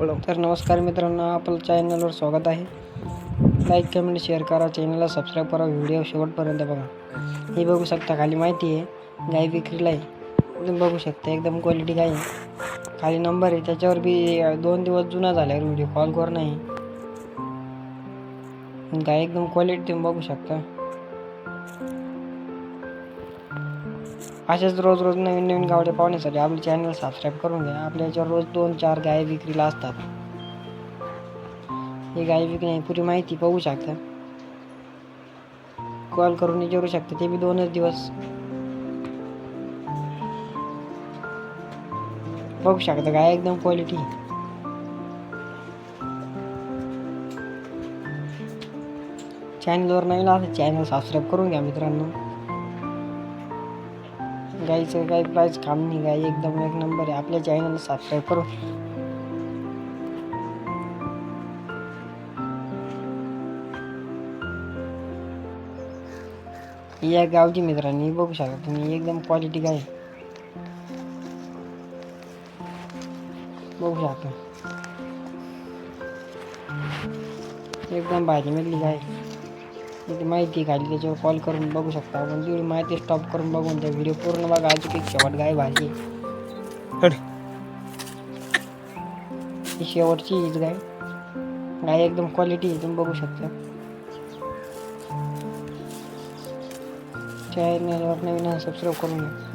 तर नमस्कार मित्रांनो आपलं चॅनलवर स्वागत आहे. लाईक कमेंट शेअर करा. चॅनलला सबस्क्राईब करा. व्हिडिओ शेवटपर्यंत बघा. हे बघू शकता खाली माहिती आहे. गाय विक्रीला आहे. तुम्ही बघू शकता एकदम क्वालिटी गाय आहे. खाली नंबर आहे. त्याच्यावर बी दोन दिवस जुना झाल्यावर व्हिडिओ कॉल कर नाही. गाय एकदम क्वालिटी तुम्ही बघू शकता. असेच रोज रोज नवीन नवीन गावडे पाहण्यासाठी आपले चॅनल सबस्क्राईब करून घ्या. आपल्या याच्यावर रोज दोन चार गाय विक्रीला असतात. ही गाय विकणे पुरी माहिती पाहू शकता. कॉल करून विचारू शकता. ते बी दोनच दिवस बघू शकता. गाय एकदम क्वालिटी चॅनलवर नवीन असं चॅनल सबस्क्राईब करून घ्या मित्रांनो. गाईचं काही प्राईस काम नाही गाई एकदम एक नंबर आहे. आपल्या चॅनलला सबस्क्राईब करून या गावची मित्रांनी बघू शकता तुम्ही, एकदम क्वालिटी गाय. बघू शकता. एकदम भाजीमधली गाय इथे माहिती खाली त्याच्यावर कॉल करून बघू शकता. आपण तेवढी माहिती स्टॉप करून बघून त्या व्हिडिओ पूर्ण बघा. अजून एक शेवट गाय भाजी. ही शेवटची हीच गाय. गाय एकदम क्वालिटी तुम्ही बघू शकता. चॅनलवर नवीन सबस्क्राईब करून घ्या.